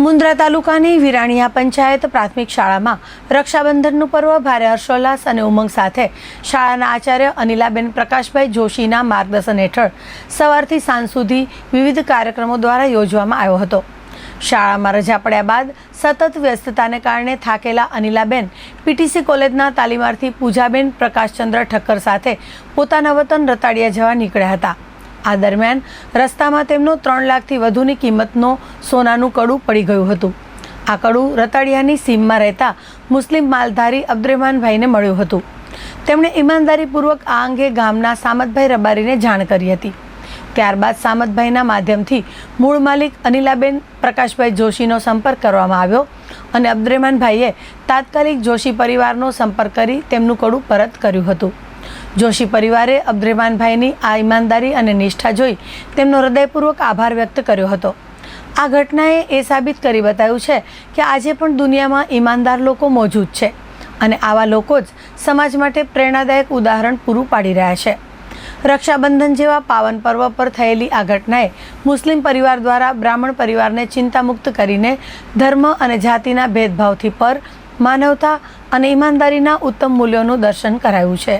મુન્દ્રા તાલુકાની વિરાણીયા પંચાયત પ્રાથમિક શાળામાં રક્ષાબંધનનું પર્વ ભારે હર્ષોલ્લાસ અને ઉમંગ સાથે શાળાના આચાર્ય અનિલાબેન પ્રકાશભાઈ જોશીના માર્ગદર્શન હેઠળ સવારથી સાંજ સુધી વિવિધ કાર્યક્રમો દ્વારા યોજવામાં આવ્યો હતો. શાળામાં રજા પડ્યા બાદ સતત વ્યસ્તતાને કારણે થાકેલા અનિલાબેન પીટીસી કોલેજના તાલીમાર્થી પૂજાબેન પ્રકાશચંદ્ર ઠક્કર સાથે પોતાના વતન રતાડિયા જવા નીકળ્યા હતા. આ દરમિયાન રસ્તામાં તેમનો ત્રણ લાખથી વધુની કિંમતનો સોનાનું કડું પડી ગયું હતું. આ કડું રતાડિયાની સીમમાં રહેતા મુસ્લિમ માલધારી અબ્દુરહેમાનભાઈને મળ્યું હતું. તેમણે ઈમાનદારીપૂર્વક આ અંગે ગામના સામતભાઈ રબારીને જાણ કરી હતી. ત્યારબાદ સામતભાઈના માધ્યમથી મૂળ માલિક અનિલાબેન પ્રકાશભાઈ જોશીનો સંપર્ક કરવામાં આવ્યો અને અબ્દુરહેમાનભાઈએ તાત્કાલિક જોશી પરિવારનો સંપર્ક કરી તેમનું કડું પરત કર્યું હતું. જોશી પરિવારે અબ્દુરહેમાનભાઈની આ ઈમાનદારી અને નિષ્ઠા જોઈ તેમનો હૃદયપૂર્વક આભાર વ્યક્ત કર્યો હતો. આ ઘટનાએ એ સાબિત કરી બતાવ્યું છે કે આજે પણ દુનિયામાં ઈમાનદાર લોકો મોજૂદ છે અને આવા લોકો જ સમાજ માટે પ્રેરણાદાયક ઉદાહરણ પૂરું પાડી રહ્યા છે. રક્ષાબંધન જેવા પાવન પર્વ પર થયેલી આ ઘટનાએ મુસ્લિમ પરિવાર દ્વારા બ્રાહ્મણ પરિવારને ચિંતામુક્ત કરીને ધર્મ અને જાતિના ભેદભાવથી પર, માનવતા અને ઈમાનદારીના ઉત્તમ મૂલ્યોનું દર્શન કરાયું છે.